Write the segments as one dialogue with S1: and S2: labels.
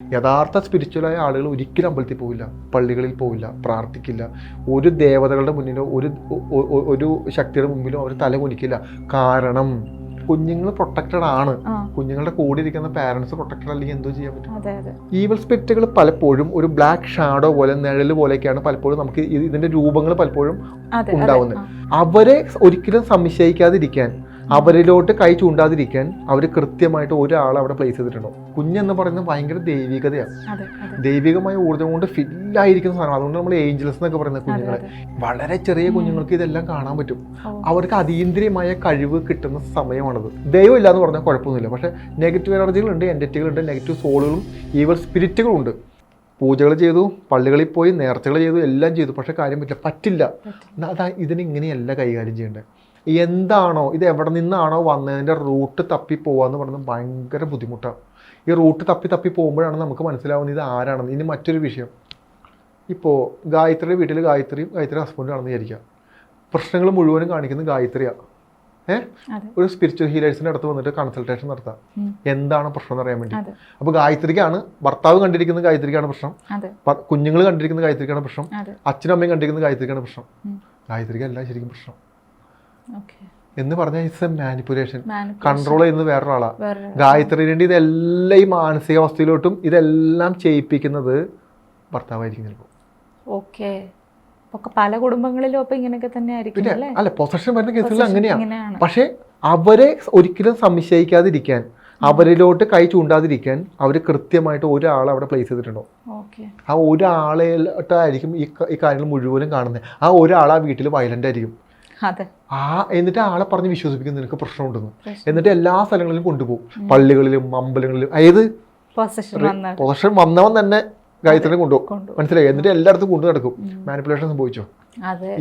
S1: യഥാർത്ഥ സ്പിരിച്വലായ ആളുകൾ ഒരിക്കലും അമ്പലത്തിൽ പോവില്ല പള്ളികളിൽ പോവില്ല പ്രാർത്ഥിക്കില്ല. ഒരു ദേവതകളുടെ മുന്നിലോ ഒരു ഒരു ശക്തിയുടെ മുമ്പിലോ അവർ തല കുനിക്കില്ല. കാരണം കുഞ്ഞുങ്ങൾ പ്രൊട്ടക്റ്റഡ് ആണ്. കുഞ്ഞുങ്ങളുടെ കൂടെ ഇരിക്കുന്ന പാരൻസ് പ്രൊട്ടക്റ്റഡ് അല്ലെങ്കിൽ എന്തോ ചെയ്യാൻ പറ്റും. ഈവൽ സ്പിരിറ്റുകൾ പലപ്പോഴും ഒരു ബ്ലാക്ക് ഷാഡോ പോലെ നിഴൽ പോലെയൊക്കെയാണ് പലപ്പോഴും നമുക്ക് ഇതിന്റെ രൂപങ്ങൾ പലപ്പോഴും ഉണ്ടാവുന്നത്. അവരെ ഒരിക്കലും സംശയിക്കാതിരിക്കാൻ അവരിലോട്ട് കൈ ചൂണ്ടാതിരിക്കാൻ അവർ കൃത്യമായിട്ട് ഒരാൾ അവിടെ പ്ലേസ് ചെയ്തിട്ടുണ്ടോ കുഞ്ഞെന്ന് പറയുന്നത് ഭയങ്കര ദൈവികതയാണ്. ദൈവികമായ ഊർജം കൊണ്ട് ഫില്ലായിരിക്കുന്ന സാധനം അതുകൊണ്ട് നമ്മൾ ഏഞ്ചൽസ് എന്നൊക്കെ
S2: പറയുന്ന
S1: കുഞ്ഞുങ്ങളെ. വളരെ ചെറിയ കുഞ്ഞുങ്ങൾക്ക് ഇതെല്ലാം കാണാൻ പറ്റും. അവർക്ക് അതീന്ദ്രിയമായ കഴിവ് കിട്ടുന്ന സമയമാണത്. ദൈവം ഇല്ല എന്ന് പറഞ്ഞാൽ കുഴപ്പമൊന്നുമില്ല. പക്ഷേ നെഗറ്റീവ് എനർജികളുണ്ട് എന്റിറ്റികളുണ്ട് നെഗറ്റീവ് സോളുകളും ഈവൽ സ്പിരിറ്റുകളുണ്ട് പൂജകൾ ചെയ്തു പള്ളികളിൽ പോയി നേർച്ചകൾ ചെയ്തു എല്ലാം ചെയ്തു. പക്ഷേ കാര്യം പറ്റില്ല. പറ്റില്ല.
S2: പറ്റില്ല.
S1: അതാ ഇതിനിങ്ങനെയല്ല കൈകാര്യം ചെയ്യേണ്ടത്. എന്താണോ ഇത് എവിടെ നിന്നാണോ വന്നതിന്റെ റൂട്ട് തപ്പി എന്ന് പറയുന്നത് ഭയങ്കര ബുദ്ധിമുട്ടാണ് ഈ റൂട്ട് തപ്പി തപ്പി പോകുമ്പോഴാണ് നമുക്ക് മനസ്സിലാവുന്നത് ഇത് ആരാണെന്ന്. ഇനി മറ്റൊരു വിഷയം. ഇപ്പോൾ ഗായത്രിയുടെ വീട്ടിൽ ഗായത്രിയും ഗായത്രി ഹസ്ബൻഡാണെന്ന് വിചാരിക്കുക. പ്രശ്നങ്ങൾ മുഴുവനും കാണിക്കുന്നത് ഗായത്രിയാണ് ഏഹ് ഒരു സ്പിരിച്വൽ ഹീലേഴ്സിന്റെ അടുത്ത് വന്നിട്ട് കൺസൾട്ടേഷൻ നടത്താം. എന്താണ് പ്രശ്നം എന്ന് അറിയാൻ വേണ്ടി.
S2: അപ്പൊ
S1: അപ്പോൾ ഗായത്രിക്കാണ് ഭർത്താവ് കണ്ടിരിക്കുന്ന ഗായത്രിക്കാണ് പ്രശ്നം. കുഞ്ഞുങ്ങൾ കണ്ടിരിക്കുന്ന ഗായത്രിക്കാണ് പ്രശ്നം. അച്ഛനും അമ്മയും കണ്ടിരിക്കുന്ന ഗായത്രിക്കാണ് പ്രശ്നം.
S2: ഗായത്രിക്കല്ല
S1: ഗായത്രിക്ക് ശരിക്കും പ്രശ്നം. എന്ന് പറഞ്ഞ ഇറ്റ്സ് എ മാനിപ്പുലേഷൻ കൺട്രോൾ ചെയ്യുന്നത് വേറൊരാളാണ്
S2: ഗായത്രി
S1: വേണ്ടി ഇതെല്ലാം ഈ മാനസികാവസ്ഥയിലോട്ടും ഇതെല്ലാം ചെയ്യിപ്പിക്കുന്നത് ഭർത്താവായിരിക്കും ചിലപ്പോൾ
S2: ഓക്കെ. പല കുടുംബങ്ങളിലും അപ്പൊ ഇങ്ങനെയൊക്കെ തന്നെ ആയിരിക്കും അല്ല?
S1: പൊസഷൻ വരുന്ന കേസുകൾ
S2: Possession
S1: അങ്ങനെയാണ് പക്ഷെ അവരെ ഒരിക്കലും സംശയിക്കാതിരിക്കാൻ അവരിലോട്ട് കൈ ചൂണ്ടാതിരിക്കാൻ അവർ കൃത്യമായിട്ട് ഒരാളെ അവിടെ പ്ലേസ് ചെയ്തിട്ടുണ്ടോ? ആ ഒരാളെട്ടായിരിക്കും ഈ ഈ കാര്യങ്ങൾ മുഴുവനും കാണുന്നത്. ആ ഒരാൾ ആ വീട്ടിൽ വയലന്റ് ആയിരിക്കും. ആ എന്നിട്ട് ആളെ പറഞ്ഞ് വിശ്വസിപ്പിക്കും നിനക്ക് പ്രശ്നമുണ്ടെന്ന്. എന്നിട്ട് എല്ലാ സ്ഥലങ്ങളിലും കൊണ്ടുപോകും. പള്ളികളിലും അമ്പലങ്ങളിലും ഏത്?
S2: പൊസഷൻ
S1: വന്നവൻ തന്നെ ഗായത്രിനെ കൊണ്ടുപോകും.
S2: കൊണ്ടു
S1: മനസ്സിലായി? എന്നിട്ട് എല്ലായിടത്തും കൊണ്ടു നടക്കും. മാനിപ്പുലേഷൻ സംഭവിച്ചോ?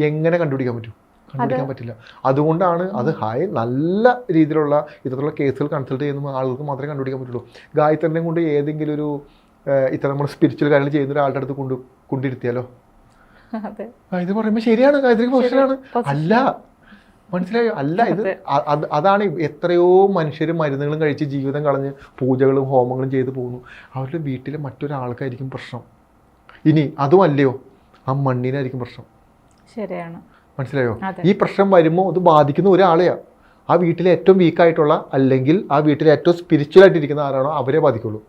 S1: എങ്ങനെ കണ്ടുപിടിക്കാൻ പറ്റും? കണ്ടുപിടിക്കാൻ പറ്റില്ല. അതുകൊണ്ടാണ് അത് ഹായ് നല്ല രീതിയിലുള്ള ഇത്തരത്തിലുള്ള കേസുകൾ കൺസൾട്ട് ചെയ്യുന്ന ആളുകൾക്ക് മാത്രമേ കണ്ടുപിടിക്കാൻ പറ്റുള്ളൂ. ഗായത്രിനെ കൊണ്ട് ഏതെങ്കിലും ഒരു ഇത്ര ഇത്തരം നമ്മൾ സ്പിരിച്വൽ കാര്യങ്ങൾ ചെയ്യുന്ന ഒരാളുടെ അടുത്ത് കൊണ്ട് കൊണ്ടിരുത്തിയാലോ? ഇത് പറയുമ്പോൾ ശരിയാണ്. ഗായത്രിക്ക് പൊസിഷനാണ് അല്ല മനസ്സിലായോ? അല്ല ഇത് അതാണ് എത്രയോ മനുഷ്യർ മരുന്നുകളും കഴിച്ച് ജീവിതം കളഞ്ഞ് പൂജകളും ഹോമങ്ങളും ചെയ്തു പോകുന്നു. അവരുടെ വീട്ടിലെ മറ്റൊരാൾക്കായിരിക്കും പ്രശ്നം. ഇനി അതും അല്ലയോ ആ മണ്ണിനായിരിക്കും പ്രശ്നം.
S2: ശരിയാണ്.
S1: മനസ്സിലായോ? ഈ പ്രശ്നം വരുമ്പോൾ അത് ബാധിക്കുന്ന ഒരാളെയാ. ആ വീട്ടിലെ ഏറ്റവും വീക്കായിട്ടുള്ള അല്ലെങ്കിൽ ആ വീട്ടിലെ ഏറ്റവും സ്പിരിച്വൽ ആയിട്ടിരിക്കുന്ന ആരാണോ അവരെ ബാധിക്കുള്ളൂ.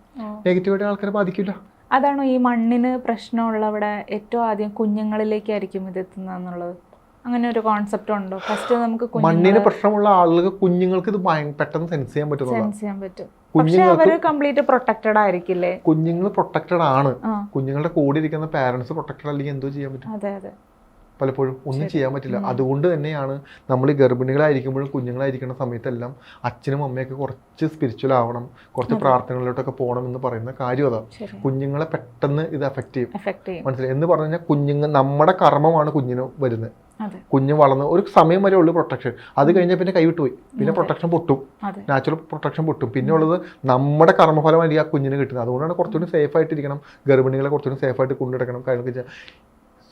S1: നെഗറ്റീവായിട്ട് ആൾക്കാരെ ബാധിക്കില്ല.
S2: അതാണോ ഈ മണ്ണിന് പ്രശ്നമുള്ളവിടെ ഏറ്റവും ആദ്യം കുഞ്ഞുങ്ങളിലേക്കായിരിക്കും ഇത് എത്തുന്നതെന്നുള്ളത്? അങ്ങനെ ഒരു കോൺസെപ്റ്റ് ഉണ്ടോ? ഫസ്റ്റ് നമുക്ക്
S1: മണ്ണിന് പ്രശ്നമുള്ള ആളുകൾക്ക് കുഞ്ഞുങ്ങൾക്ക് ഇത് പെട്ടെന്ന് സെൻസ് ചെയ്യാൻ
S2: സെൻസ് ചെയ്യാൻ പറ്റും. പക്ഷെ
S1: കുഞ്ഞുങ്ങൾക്ക്
S2: അവർ കംപ്ലീറ്റ് പ്രൊട്ടക്റ്റഡ് ആയിരിക്കില്ലേ?
S1: കുഞ്ഞുങ്ങൾ പ്രൊട്ടക്റ്റഡ് ആണ്. കുഞ്ഞുങ്ങളുടെ കൂടെ ഇരിക്കുന്ന പാരന്റ്സ് പ്രൊട്ടക്റ്റഡ് അല്ലെങ്കിൽ എന്തോ ചെയ്യാൻ പറ്റും.
S2: അതെ അതെ.
S1: പലപ്പോഴും ഒന്നും ചെയ്യാൻ പറ്റില്ല. അതുകൊണ്ട് തന്നെയാണ് നമ്മൾ ഗർഭിണികളായിരിക്കുമ്പോഴും കുഞ്ഞുങ്ങളായിരിക്കുന്ന സമയത്തെല്ലാം അച്ഛനും അമ്മയൊക്കെ കുറച്ച് സ്പിരിച്വൽ ആവണം. കുറച്ച് പ്രാർത്ഥനകളിലോട്ടൊക്കെ പോകണം എന്ന് പറയുന്ന കാര്യം അതാ. കുഞ്ഞുങ്ങളെ പെട്ടെന്ന് ഇത് എഫക്റ്റ് ചെയ്യും. മനസ്സിലായി? എന്ന് പറഞ്ഞു കഴിഞ്ഞാൽ കുഞ്ഞുങ്ങൾ നമ്മുടെ കർമ്മമാണ് കുഞ്ഞിന് വരുന്നത്. കുഞ്ഞ് വളർന്ന് ഒരു സമയം വരെ ഉള്ളു പ്രൊട്ടക്ഷൻ അത് കഴിഞ്ഞാൽ പിന്നെ കൈവിട്ട് പോയി. പിന്നെ പ്രൊട്ടക്ഷൻ പൊട്ടും. നാച്ചുറൽ പ്രൊട്ടക്ഷൻ പൊട്ടും. പിന്നെ ഉള്ളത് നമ്മുടെ കർമ്മഫലമായിരിക്കും ആ കുഞ്ഞിന് കിട്ടുന്നത്. അതുകൊണ്ടാണ് കുറച്ചുകൂടി സേഫ് ആയിട്ടിരിക്കണം. ഗർഭിണികളെ കുറച്ചുകൂടി സേഫ് ആയിട്ട് കൊണ്ടുനടക്കണം. വെച്ചാൽ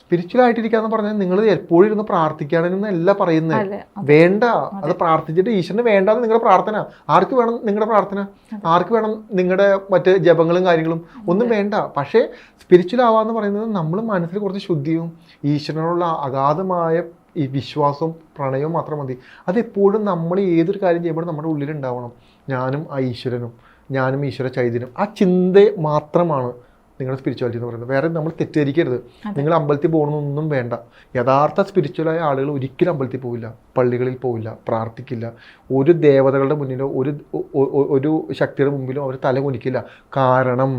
S1: സ്പിരിച്വൽ ആയിട്ടിരിക്കാന്ന് പറഞ്ഞാൽ നിങ്ങൾ എപ്പോഴും ഇരുന്ന് പ്രാർത്ഥിക്കാനെന്നല്ല പറയുന്നത് വേണ്ട. അത്. പ്രാർത്ഥിച്ചിട്ട് ഈശ്വരന് വേണ്ടാന്ന് നിങ്ങളുടെ പ്രാർത്ഥന. ആർക്ക് വേണം നിങ്ങളുടെ പ്രാർത്ഥന? ആർക്ക് വേണം നിങ്ങളുടെ മറ്റ് ജപങ്ങളും കാര്യങ്ങളും? ഒന്നും വേണ്ട. പക്ഷേ സ്പിരിച്വൽ ആവാന്ന് പറയുന്നത് നമ്മൾ മനസ്സിൽ കുറച്ച് ശുദ്ധിയും ഈശ്വരനോടുള്ള അഗാധമായ ഈ വിശ്വാസവും പ്രണയവും മാത്രം മതി. അതെപ്പോഴും നമ്മൾ ഏതൊരു കാര്യം ചെയ്യുമ്പോഴും നമ്മുടെ ഉള്ളിലുണ്ടാവണം. ഞാനും ആ ഈശ്വരനും ഞാനും ഈശ്വര ചൈതന്യം. ആ ചിന്ത മാത്രമാണ്. നിങ്ങളുടെ സ്പിരിച്വാലിറ്റി എന്ന് പറയുന്നത്. വേറെ നമ്മൾ തെറ്റിദ്ധരിക്കരുത്. നിങ്ങൾ അമ്പലത്തിൽ പോകണമെന്നൊന്നും വേണ്ട. യഥാർത്ഥ സ്പിരിച്വലായ ആളുകൾ ഒരിക്കലും അമ്പലത്തിൽ പോവില്ല. പള്ളികളിൽ പോവില്ല. പ്രാർത്ഥിക്കില്ല. ഒരു ദേവതകളുടെ മുന്നിലോ ഒരു ഒരു ശക്തിയുടെ മുമ്പിലോ അവർ തല കുനിക്കില്ല. കാരണം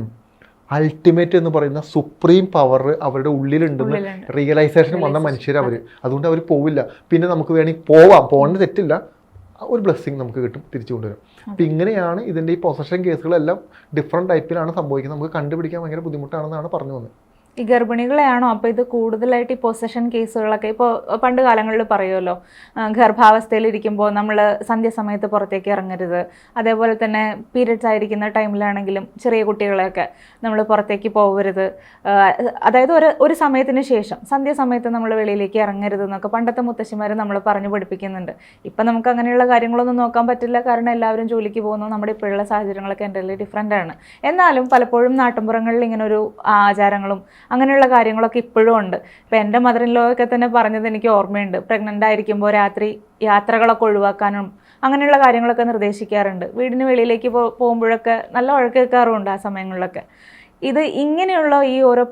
S1: അൾട്ടിമേറ്റ് എന്ന് പറയുന്ന സുപ്രീം പവർ അവരുടെ ഉള്ളിലുണ്ടെന്ന് റിയലൈസേഷൻ വന്ന മനുഷ്യരവർ അതുകൊണ്ട് അവർ പോവില്ല. പിന്നെ നമുക്ക് വേണമെങ്കിൽ പോവാം. പോകേണ്ട തെറ്റില്ല. ഒരു ബ്ലെസ്സിങ് നമുക്ക് കിട്ടും തിരിച്ചു കൊണ്ടുവരും അപ്പം ഇങ്ങനെയാണ് ഇതിന്റെ ഈ പൊസഷൻ കേസുകളെല്ലാം ഡിഫറെന്റ് ടൈപ്പിലാണ് സംഭവിക്കുന്നത്. നമുക്ക് കണ്ടുപിടിക്കാൻ ഭയങ്കര ബുദ്ധിമുട്ടാണെന്നാണ് പറഞ്ഞു വന്നത്.
S2: ഈ ഗർഭിണികളെയാണോ? അപ്പോൾ ഇത് കൂടുതലായിട്ട് ഈ പൊസഷൻ കേസുകളൊക്കെ ഇപ്പോൾ പണ്ട് കാലങ്ങളിൽ പറയുമല്ലോ ഗർഭാവസ്ഥയിലിരിക്കുമ്പോൾ നമ്മൾ സന്ധ്യാസമയത്ത് പുറത്തേക്ക് ഇറങ്ങരുത്. അതേപോലെ തന്നെ പീരിയഡ്സ് ആയിരിക്കുന്ന ടൈമിലാണെങ്കിലും ചെറിയ കുട്ടികളെയൊക്കെ നമ്മൾ പുറത്തേക്ക് പോകരുത് അതായത് ഒരു ഒരു സമയത്തിന് ശേഷം സന്ധ്യാസമയത്ത് നമ്മൾ വെളിയിലേക്ക് ഇറങ്ങരുത് എന്നൊക്കെ പണ്ടത്തെ മുത്തശ്ശിമാർ നമ്മൾ പറഞ്ഞു പഠിപ്പിക്കുന്നുണ്ട്. ഇപ്പം നമുക്ക് അങ്ങനെയുള്ള കാര്യങ്ങളൊന്നും നോക്കാൻ പറ്റില്ല. കാരണം എല്ലാവരും ജോലിക്ക് പോകുന്നു. നമ്മുടെ ഇപ്പോഴുള്ള സാഹചര്യങ്ങളൊക്കെ എന്റെ ഡിഫറെന്റ് ആണ്. എന്നാലും പലപ്പോഴും നാട്ടിൻപുറങ്ങളിൽ ഇങ്ങനെ ഒരു ആചാരങ്ങളും അങ്ങനെയുള്ള കാര്യങ്ങളൊക്കെ ഇപ്പോഴും ഉണ്ട്. ഇപ്പം എന്റെ മദർ ഇൻ ലോ ഒക്കെ തന്നെ പറഞ്ഞത് എനിക്ക് ഓർമ്മയുണ്ട്. പ്രഗ്നന്റ് ആയിരിക്കുമ്പോൾ രാത്രി യാത്രകളൊക്കെ ഒഴിവാക്കാനും അങ്ങനെയുള്ള കാര്യങ്ങളൊക്കെ നിർദ്ദേശിക്കാറുണ്ട്. വീടിന് വെളിയിലേക്ക് പോകുമ്പോഴൊക്കെ നല്ല കേൾക്കാറുമുണ്ട് ആ സമയങ്ങളിലൊക്കെ. ഇത് ഇങ്ങനെയുള്ള ഈ ഓരോ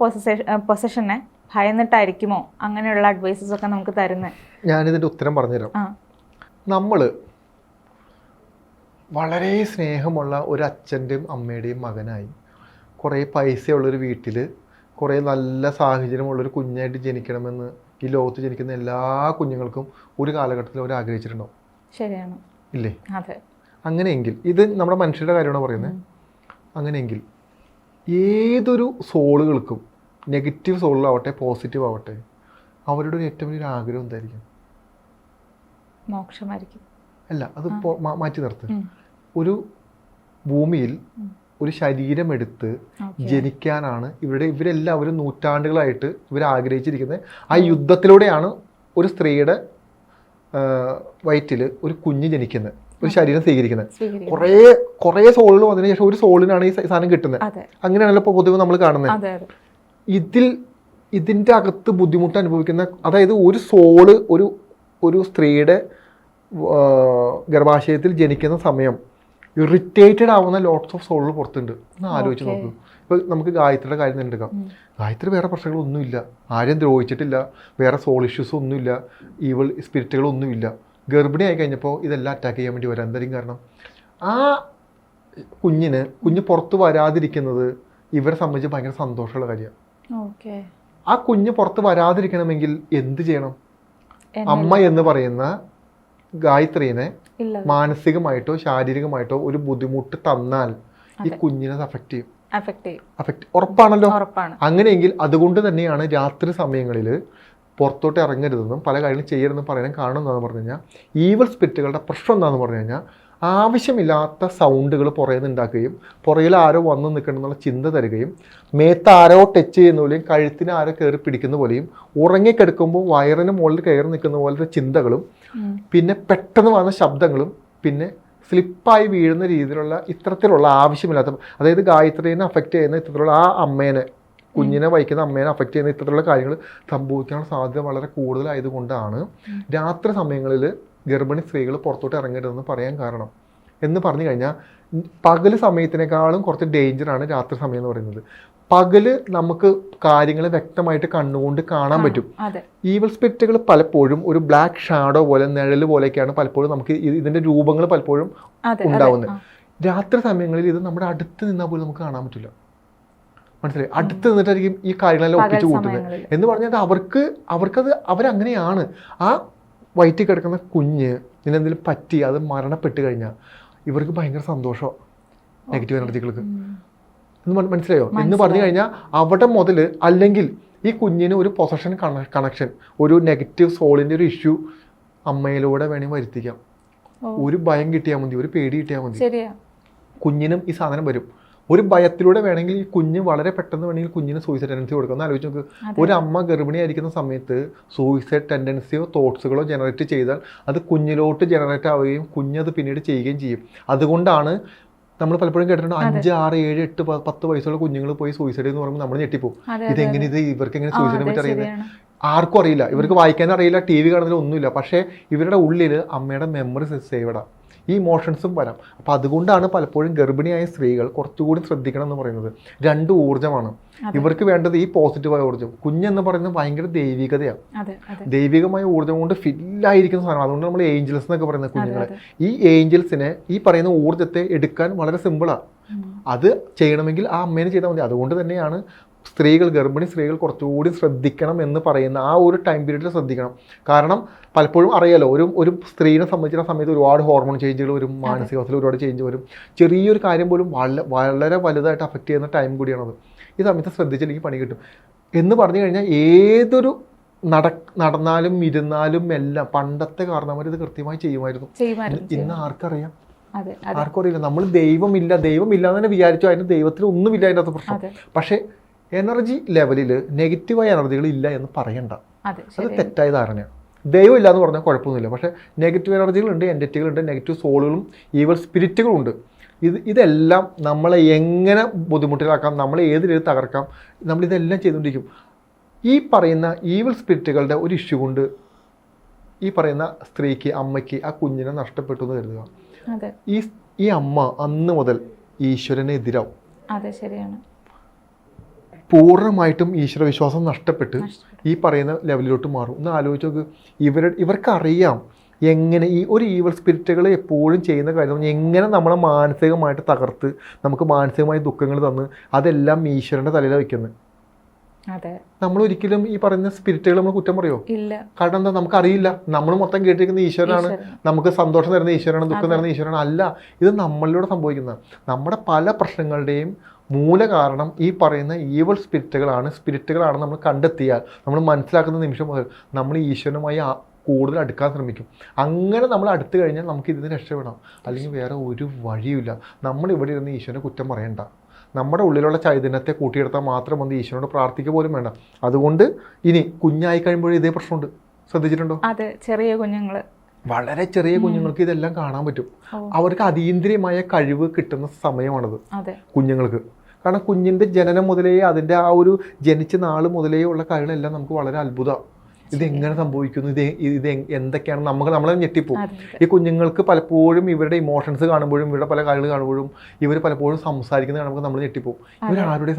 S2: പൊസഷനെ ഭയന്നിട്ടായിരിക്കുമോ? അങ്ങനെയുള്ള അഡ്വൈസസ് ഒക്കെ നമുക്ക് തരുന്നത്
S1: ഞാനിതിന്റെ ഉത്തരം പറഞ്ഞുതരാം. നമ്മൾ വളരെ സ്നേഹമുള്ള ഒരു അച്ഛന്റെയും അമ്മയുടെയും മകനായി കുറേ പൈസയുള്ളൊരു വീട്ടിൽ കുറേ നല്ല സാഹചര്യമുള്ളൊരു കുഞ്ഞായിട്ട് ജനിക്കണമെന്ന് ഈ ലോകത്ത് ജനിക്കുന്ന എല്ലാ കുഞ്ഞുങ്ങൾക്കും ഒരു കാലഘട്ടത്തിൽ അവർ ആഗ്രഹിച്ചിട്ടുണ്ടാവും.
S2: ശരിയാണ്.
S1: ഇല്ലേ?
S2: അതെ.
S1: അങ്ങനെയെങ്കിൽ ഇത് നമ്മുടെ മനുഷ്യരുടെ കാര്യമാണ് പറയുന്നത്? അങ്ങനെയെങ്കിൽ ഏതൊരു സോളുകൾക്കും നെഗറ്റീവ് സോളിലാവട്ടെ പോസിറ്റീവ് ആവട്ടെ അവരുടെ ഒരു ഏറ്റവും വലിയൊരു ആഗ്രഹം എന്തായിരിക്കും?
S2: മോക്ഷമായിരിക്കും.
S1: അല്ല അത് മാറ്റി നിർത്ത്. ഒരു ഭൂമിയിൽ. ഒരു ശരീരമെടുത്ത്. ജനിക്കാനാണ് ഇവരുടെ ഇവരെല്ലാവരും നൂറ്റാണ്ടുകളായിട്ട് ഇവർ ആഗ്രഹിച്ചിരിക്കുന്നത് ആ യുദ്ധത്തിലൂടെയാണ് ഒരു സ്ത്രീയുടെ വയറ്റിൽ ഒരു കുഞ്ഞ് ജനിക്കുന്നത്. ഒരു ശരീരം സ്വീകരിക്കുന്നത്.
S2: സ്വീകരിക്കും
S1: കുറേ കുറേ സോളുകൾ വന്നതിന് ശേഷം ഒരു സോളിനാണ് ഈ സാധനം കിട്ടുന്നത്. അങ്ങനെയാണല്ലോ ഇപ്പോൾ പൊതുവെ നമ്മൾ കാണുന്നത്. ഇതിൽ ഇതിന്റെ അകത്ത് ബുദ്ധിമുട്ട് അനുഭവിക്കുന്ന അതായത് ഒരു സോൾ ഒരു ഒരു സ്ത്രീയുടെ ഗർഭാശയത്തിൽ ജനിക്കുന്ന സമയം ഇറിറ്റേറ്റഡ് ആവുന്ന ലോട്ട്സ് ഓഫ് സോളുകൾ പുറത്തുണ്ട്. ഒന്ന് ആലോചിച്ച് നോക്കൂ. ഇപ്പോൾ നമുക്ക് ഗായത്രിയുടെ കാര്യം തന്നെ എടുക്കാം. ഗായത്രി വേറെ പ്രശ്നങ്ങളൊന്നുമില്ല. ആരെയും ദ്രോഹിച്ചിട്ടില്ല. വേറെ സോൾ ഇഷ്യൂസ് ഒന്നുമില്ല. ഈവൾ സ്പിരിറ്റുകളൊന്നുമില്ല ഗർഭിണി ആയി കഴിഞ്ഞപ്പോൾ ഇതെല്ലാം അറ്റാക്ക് ചെയ്യാൻ വേണ്ടി വരാൻ എന്തായാലും കാരണം ആ കുഞ്ഞിന് കുഞ്ഞ് പുറത്ത് വരാതിരിക്കുന്നത് ഇവരെ സംബന്ധിച്ച് ഭയങ്കര സന്തോഷമുള്ള കാര്യമാണ്. ആ കുഞ്ഞ് പുറത്ത് വരാതിരിക്കണമെങ്കിൽ എന്ത് ചെയ്യണം? അമ്മ എന്ന് പറയുന്ന ഗായത്രീനെ മാനസികമായിട്ടോ ശാരീരികമായിട്ടോ ഒരു ബുദ്ധിമുട്ട് തന്നാൽ ഈ കുഞ്ഞിനെ അഫക്റ്റ് ചെയ്യും.
S2: അഫക്റ്റ് ചെയ്യും.
S1: ഉറപ്പാണല്ലോ? അങ്ങനെയെങ്കിൽ അതുകൊണ്ട് തന്നെയാണ് രാത്രി സമയങ്ങളിൽ പുറത്തോട്ട് ഇറങ്ങരുതെന്നും പല കാര്യങ്ങളും ചെയ്യരുതെന്നും പറയാൻ കാരണം എന്താണെന്ന് പറഞ്ഞു കഴിഞ്ഞാൽ ഈവൽ സ്പിരിറ്റുകളുടെ പ്രശ്നം എന്താണെന്ന് പറഞ്ഞു കഴിഞ്ഞാൽ ആവശ്യമില്ലാത്ത സൗണ്ടുകൾ പുറയിൽ നിന്ന് ഉണ്ടാക്കുകയും പുറയിൽ ആരോ വന്ന് നിൽക്കണം എന്നുള്ള ചിന്ത തരുകയും മേത്ത് ആരോ ടച്ച് ചെയ്യുന്ന പോലെയും കഴുത്തിന് ആരോ കയറി പിടിക്കുന്ന പോലെയും ഉറങ്ങിക്കിടക്കുമ്പോൾ വയറിന് മുകളിൽ കയറി നിൽക്കുന്ന പോലത്തെ ചിന്തകളും. പിന്നെ പെട്ടെന്ന് വന്ന ശബ്ദങ്ങളും പിന്നെ സ്ലിപ്പായി വീഴുന്ന രീതിയിലുള്ള ഇത്തരത്തിലുള്ള ആവശ്യമില്ലാത്ത അതായത് ഗായത്രീനെ അഫക്റ്റ് ചെയ്യുന്ന ഇത്തരത്തിലുള്ള ആ അമ്മേനെ കുഞ്ഞിനെ വഹിക്കുന്ന അമ്മേനെ അഫക്റ്റ് ചെയ്യുന്ന ഇത്തരത്തിലുള്ള കാര്യങ്ങൾ സംഭവിക്കാനുള്ള സാധ്യത വളരെ കൂടുതലായതുകൊണ്ടാണ് രാത്രി സമയങ്ങളിൽ ഗർഭിണി സ്ത്രീകൾ പുറത്തോട്ട് ഇറങ്ങരുതെന്ന് പറയാൻ കാരണം. എന്ന് പറഞ്ഞു കഴിഞ്ഞാൽ പകൽ സമയത്തിനേക്കാളും കുറച്ച് ഡേഞ്ചറാണ് രാത്രി സമയം എന്ന് പറയുന്നത്. പകൽ നമുക്ക് കാര്യങ്ങൾ വ്യക്തമായിട്ട് കണ്ണുകൊണ്ട് കാണാൻ പറ്റും. ഈവൽ സ്പിരിറ്റുകൾ പലപ്പോഴും ഒരു ബ്ലാക്ക് ഷാഡോ പോലെ നിഴൽ പോലെയൊക്കെയാണ് പലപ്പോഴും നമുക്ക് ഇതിന്റെ രൂപങ്ങൾ പലപ്പോഴും ഉണ്ടാവുന്നത്. രാത്രി സമയങ്ങളിൽ ഇത് നമ്മുടെ അടുത്ത് നിന്നാൽ പോലും നമുക്ക് കാണാൻ പറ്റില്ല. മനസ്സിലായി? അടുത്ത് നിന്നിട്ടായിരിക്കും ഈ കാര്യങ്ങളെല്ലാം ഒപ്പിച്ച് കൂട്ടുന്നത്. എന്ന് പറഞ്ഞാൽ അവർക്ക് അവർക്കത് അവരങ്ങനെയാണ്. ആ വയറ്റിൽ കിടക്കുന്ന കുഞ്ഞ് ഇതിനെന്തെങ്കിലും പറ്റി അത് മരണപ്പെട്ട് കഴിഞ്ഞാൽ ഇവർക്ക് ഭയങ്കര സന്തോഷമാണ് നെഗറ്റീവ് എനർജികൾക്ക്. എന്ന് മനസ്സിലായോ? എന്ന് പറഞ്ഞു കഴിഞ്ഞാൽ അവിടെ മുതൽ അല്ലെങ്കിൽ ഈ കുഞ്ഞിന് ഒരു പൊസഷൻ കണക്ഷൻ ഒരു നെഗറ്റീവ് സോളിന്റെ ഒരു ഇഷ്യൂ അമ്മയിലൂടെ വേണമെങ്കിൽ വരുത്തിക്കാം. ഒരു ഭയം കിട്ടിയാൽ മതി ഒരു പേടി കിട്ടിയാൽ മതി. കുഞ്ഞിനും ഈ സാധനം വരും. ഒരു ഭയത്തിലൂടെ വേണമെങ്കിൽ ഈ കുഞ്ഞ് വളരെ പെട്ടെന്ന് വേണമെങ്കിൽ കുഞ്ഞിന് സൂയിസൈഡ് ടെൻഡൻസി കൊടുക്കാം. എന്ന് ആലോചിച്ച് നോക്ക്. ഒരു അമ്മ ഗർഭിണിയായിരിക്കുന്ന സമയത്ത് സൂയിസൈഡ് ടെൻഡൻസിയോ തോട്ട്സുകളോ ജനറേറ്റ് ചെയ്താൽ അത് കുഞ്ഞിലോട്ട് ജനറേറ്റ് ആവുകയും കുഞ്ഞത് പിന്നീട് ചെയ്യുകയും ചെയ്യും. അതുകൊണ്ടാണ് നമ്മൾ പലപ്പോഴും കേട്ടിട്ടുണ്ട് അഞ്ച് ആറ് ഏഴ് എട്ട് പത്ത് വയസ്സുള്ള കുഞ്ഞുങ്ങൾ പോയി സൂയിസൈഡ് എന്ന് പറയുമ്പോൾ നമ്മൾ ഞെട്ടിപ്പോവും. ഇതെങ്ങനെ ഇത്? ഇവർക്ക് എങ്ങനെ സൂയിസൈഡിനെ പറ്റി അറിയുന്നത്? ആർക്കും അറിയില്ല. ഇവർക്ക് വായിക്കാൻ അറിയില്ല ടി വി കാണുന്നതിൽ ഒന്നുമില്ല. പക്ഷേ ഇവരുടെ ഉള്ളിൽ അമ്മയുടെ മെമ്മറി സേവ് സേവ്ഡാ ഈ ഇമോഷൻസും വരാം. അപ്പം അതുകൊണ്ടാണ് പലപ്പോഴും ഗർഭിണിയായ സ്ത്രീകൾ കുറച്ചുകൂടി ശ്രദ്ധിക്കണം എന്ന് പറയുന്നത്. രണ്ട്
S2: ഊർജമാണ്.
S1: ഇവർക്ക് വേണ്ടത് ഈ പോസിറ്റീവായ ഊർജം. കുഞ്ഞെന്ന് പറയുന്നത് ഭയങ്കര ദൈവികതയാണ്. ദൈവികമായ ഊർജം കൊണ്ട് ഫില്ലായിരിക്കുന്ന സാധനം അതുകൊണ്ട് നമ്മൾ ഏഞ്ചൽസ് എന്നൊക്കെ പറയുന്നത് കുഞ്ഞുങ്ങളെ. ഈ ഏഞ്ചൽസിനെ ഈ പറയുന്ന ഊർജത്തെ എടുക്കാൻ വളരെ സിമ്പിളാണ് അത് ചെയ്യണമെങ്കിൽ ആ അമ്മേനെ ചെയ്താൽ മതി. അതുകൊണ്ട് തന്നെയാണ് സ്ത്രീകൾ ഗർഭിണി സ്ത്രീകൾ കുറച്ചുകൂടി ശ്രദ്ധിക്കണം എന്ന് പറയുന്ന ആ ഒരു ടൈം പീരീഡിൽ ശ്രദ്ധിക്കണം. കാരണം പലപ്പോഴും അറിയാലോ ഒരു ഒരു സ്ത്രീനെ സംബന്ധിച്ച സമയത്ത് ഒരുപാട് ഹോർമോൺ ചേഞ്ചുകൾ വരും മാനസികാവസ്ഥയിൽ ഒരുപാട് ചേഞ്ച് വരും. ചെറിയൊരു കാര്യം പോലും വള വളരെ വലുതായിട്ട് അഫക്റ്റ് ചെയ്യുന്ന ടൈം കൂടിയാണത് ഈ സമയത്ത് ശ്രദ്ധിച്ചില്ലെങ്കിൽ പണി കിട്ടും. എന്ന് പറഞ്ഞു കഴിഞ്ഞാൽ ഏതൊരു നട നടന്നാലും ഇരുന്നാലും എല്ലാം പണ്ടത്തെ കാരണവർ ഇത് കൃത്യമായി ചെയ്യുമായിരുന്നു. ഇന്ന് ആർക്കറിയാം? ആർക്കും അറിയില്ല. നമ്മൾ ദൈവമില്ല. ദൈവമില്ല എന്ന് തന്നെ വിചാരിച്ചു അതിന് ദൈവത്തിൽ ഒന്നുമില്ല അതിന്റെ അകത്ത് പ്രശ്നം പക്ഷേ എനർജി ലെവലിൽ നെഗറ്റീവായ എനർജികൾ ഇല്ല എന്ന് പറയണ്ട.
S2: അത്
S1: തെറ്റായ ധാരണയാണ് ദൈവം ഇല്ല എന്ന് പറഞ്ഞാൽ കുഴപ്പമൊന്നുമില്ല. പക്ഷേ നെഗറ്റീവ് എനർജികളുണ്ട് എന്റിറ്റികളുണ്ട് നെഗറ്റീവ് സോളുകളും ഈവൽ സ്പിരിറ്റുകളുണ്ട് ഇത് ഇതെല്ലാം നമ്മളെ എങ്ങനെ ബുദ്ധിമുട്ടിലാക്കാം നമ്മളെ ഏത് രീതിയിൽ തകർക്കാം നമ്മളിതെല്ലാം ചെയ്തുകൊണ്ടിരിക്കും. ഈ പറയുന്ന ഈവൽ സ്പിരിറ്റുകളുടെ ഒരു ഇഷ്യൂ കൊണ്ട് ഈ പറയുന്ന സ്ത്രീക്ക് അമ്മയ്ക്ക് ആ കുഞ്ഞിനെ നഷ്ടപ്പെട്ടു എന്ന് കരുതുക. ഈ ഈ അമ്മ അന്ന് മുതൽ ഈശ്വരനെതിരാവും.
S2: അതെ ശരിയാണ്.
S1: പൂർണമായിട്ടും ഈശ്വരവിശ്വാസം നഷ്ടപ്പെട്ട് ഈ പറയുന്ന ലെവലിലോട്ട് മാറും. ഒന്ന് ആലോചിച്ച് നോക്ക്. ഇവർ ഇവർക്കറിയാം എങ്ങനെ ഈ ഒരു ഈവൽ സ്പിരിറ്റുകൾ എപ്പോഴും ചെയ്യുന്ന കാര്യം എങ്ങനെ നമ്മളെ മാനസികമായിട്ട് തകർത്ത് നമുക്ക് മാനസികമായ ദുഃഖങ്ങൾ തന്ന് അതെല്ലാം ഈശ്വരന്റെ തലയിൽ വയ്ക്കുന്നത്
S2: അതെ.
S1: നമ്മൾ ഒരിക്കലും ഈ പറയുന്ന സ്പിരിറ്റുകൾ നമ്മൾ കുറ്റം പറയോ?
S2: ഇല്ല.
S1: കാരണം എന്താ? നമുക്ക് അറിയില്ല നമ്മൾ മൊത്തം കേട്ടിരിക്കുന്ന ഈശ്വരനാണ്. നമുക്ക് സന്തോഷം തരുന്ന ഈശ്വരനാണ് ദുഃഖം തരുന്ന ഈശ്വരനാണ്. അല്ല ഇത് നമ്മളിലൂടെ സംഭവിക്കുന്ന നമ്മുടെ പല പ്രശ്നങ്ങളുടെയും മൂല കാരണം ഈ പറയുന്ന ഈവൾ സ്പിരിറ്റുകളാണ് സ്പിരിറ്റുകളാണ് നമ്മൾ കണ്ടെത്തിയാൽ നമ്മൾ മനസ്സിലാക്കുന്ന നിമിഷം മുതൽ നമ്മൾ ഈശ്വരനുമായി കൂടുതൽ അടുക്കാൻ ശ്രമിക്കും. അങ്ങനെ നമ്മൾ അടുത്തു കഴിഞ്ഞാൽ നമുക്ക് ഇതിന് രക്ഷപ്പെടാം. അല്ലെങ്കിൽ വേറെ ഒരു വഴിയുമില്ല. നമ്മൾ ഇവിടെ ഇരുന്ന് ഈശ്വരനെ കുറ്റം പറയണ്ട. നമ്മുടെ ഉള്ളിലുള്ള ചൈതന്യത്തെ കൂട്ടിയെടുത്താൽ മാത്രം വന്ന് ഈശ്വരനോട് പ്രാർത്ഥിക്കുക പോലും വേണ്ട. അതുകൊണ്ട് ഇനി കുഞ്ഞായി കഴിയുമ്പോഴും ഇതേ പ്രശ്നമുണ്ട്. ശ്രദ്ധിച്ചിട്ടുണ്ടോ?
S2: അതെ ചെറിയ കുഞ്ഞുങ്ങൾ
S1: വളരെ ചെറിയ കുഞ്ഞുങ്ങൾക്ക് ഇതെല്ലാം കാണാൻ പറ്റും. അവർക്ക് അതീന്ദ്രിയമായ കഴിവ് കിട്ടുന്ന സമയമാണത്. കുഞ്ഞുങ്ങൾക്ക്. കാരണം കുഞ്ഞിന്റെ ജനനം മുതലേ അതിന്റെ ആ ഒരു ജനിച്ച നാൾ മുതലേ ഉള്ള കാര്യങ്ങളെല്ലാം നമുക്ക് വളരെ അത്ഭുതം. ഇത് എങ്ങനെ സംഭവിക്കുന്നു? ഇത് ഇത് എന്തൊക്കെയാണ്? നമുക്ക് നമ്മളെ
S2: അതെ
S1: ഈ കുഞ്ഞുങ്ങൾക്ക് പലപ്പോഴും ഇവരുടെ ഇമോഷൻസ് കാണുമ്പോഴും ഇവരുടെ പല കാര്യങ്ങൾ കാണുമ്പോഴും ഇവർ പലപ്പോഴും സംസാരിക്കുന്നത് കാണുമ്പോൾ നമ്മൾ ഞെട്ടിപ്പോവും ഇവർ ആരുടെ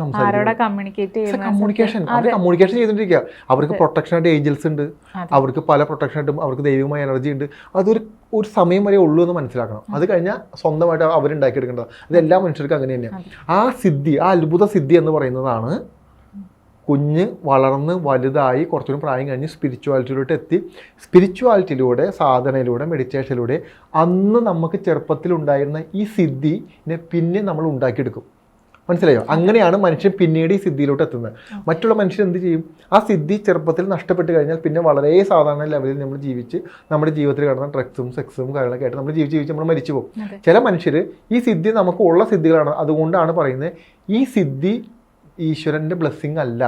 S2: ചെയ്യുന്ന
S1: കമ്മ്യൂണിക്കേഷൻ അവർ കമ്മ്യൂണിക്കേഷൻ ചെയ്തുകൊണ്ടിരിക്കുക. അവർക്ക് പ്രൊട്ടക്ഷൻ ആയിട്ട് ഏഞ്ചൽസ് ഉണ്ട്. അവർക്ക് പല പ്രൊട്ടക്ഷൻ ആയിട്ടും അവർക്ക് ദൈവികമായ എനർജി ഉണ്ട്. അതൊരു ഒരു സമയം വരെ ഉള്ളൂ എന്ന് മനസ്സിലാക്കണം. അത് കഴിഞ്ഞാൽ സ്വന്തമായിട്ട് അവരുണ്ടാക്കിയെടുക്കേണ്ടത് അത് എല്ലാ മനുഷ്യർക്കും അങ്ങനെ തന്നെയാണ് ആ സിദ്ധി ആ അത്ഭുത സിദ്ധി എന്ന് പറയുന്നതാണ് കുഞ്ഞ് വളർന്ന് വലുതായി കുറച്ചുകൂടി പ്രായം കഴിഞ്ഞ് സ്പിരിച്വാലിറ്റിയിലോട്ട് എത്തി. സ്പിരിച്വാലിറ്റിയിലൂടെ സാധനയിലൂടെ മെഡിറ്റേഷനിലൂടെ അന്ന് നമുക്ക് ചെറുപ്പത്തിലുണ്ടായിരുന്ന ഈ സിദ്ധിനെ പിന്നെ നമ്മൾ ഉണ്ടാക്കിയെടുക്കും. മനസ്സിലായോ? അങ്ങനെയാണ് മനുഷ്യൻ പിന്നീട് ഈ സിദ്ധിയിലോട്ട് എത്തുന്നത്. മറ്റുള്ള മനുഷ്യൻ എന്ത് ചെയ്യും? ആ സിദ്ധി ചെറുപ്പത്തിൽ നഷ്ടപ്പെട്ട് കഴിഞ്ഞാൽ പിന്നെ വളരെ സാധാരണ ലെവലിൽ നമ്മൾ ജീവിച്ച് നമ്മുടെ ജീവിതത്തിൽ കിടന്ന ഡ്രഗ്സും സെക്സും കാര്യങ്ങളൊക്കെ ആയിട്ട് നമ്മൾ ജീവിച്ച് ജീവിച്ച് നമ്മൾ മരിച്ചു പോകും. ചില മനുഷ്യർ ഈ സിദ്ധി നമുക്ക് ഉള്ള സിദ്ധികളാണ്. അതുകൊണ്ടാണ് പറയുന്നത് ഈ സിദ്ധി ഈശ്വരന്റെ ബ്ലെസ്സിങ് അല്ല.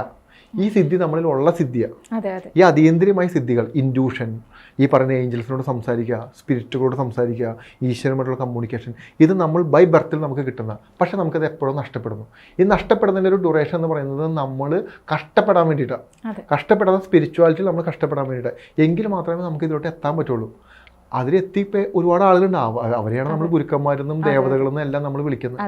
S1: ഈ സിദ്ധി നമ്മളിൽ ഉള്ള സിദ്ധിയാണ് ഈ അതീന്ദ്രിയമായ സിദ്ധികൾ ഇൻഡ്യൂഷൻ ഈ പറയുന്ന ഏഞ്ചൽസിനോട് സംസാരിക്കുക സ്പിരിറ്റുകളോട് സംസാരിക്കുക ഈശ്വരനുമായിട്ടുള്ള കമ്മ്യൂണിക്കേഷൻ ഇത് നമ്മൾ ബൈ ബർത്തിൽ നമുക്ക് കിട്ടുന്ന. പക്ഷെ നമുക്കത് എപ്പോഴും നഷ്ടപ്പെടുന്നു. ഈ നഷ്ടപ്പെടുന്നതിന്റെ ഒരു ഡ്യൂറേഷൻ എന്ന് പറയുന്നത് നമ്മൾ കഷ്ടപ്പെടാൻ വേണ്ടിയിട്ടാണ് കഷ്ടപ്പെടാതെ സ്പിരിച്വാലിറ്റിയിൽ നമ്മൾ കഷ്ടപ്പെടാൻ വേണ്ടിയിട്ട്. എങ്കിൽ മാത്രമേ നമുക്ക് ഇതിലോട്ട് എത്താൻ പറ്റുള്ളൂ. അതിലെത്തിപ്പോ ഒരുപാട് ആളുകളുണ്ട് അവരെയാണ് നമ്മൾ ഗുരുക്കന്മാരെന്നും ദേവതകളെന്നും എല്ലാം നമ്മൾ വിളിക്കുന്നത്.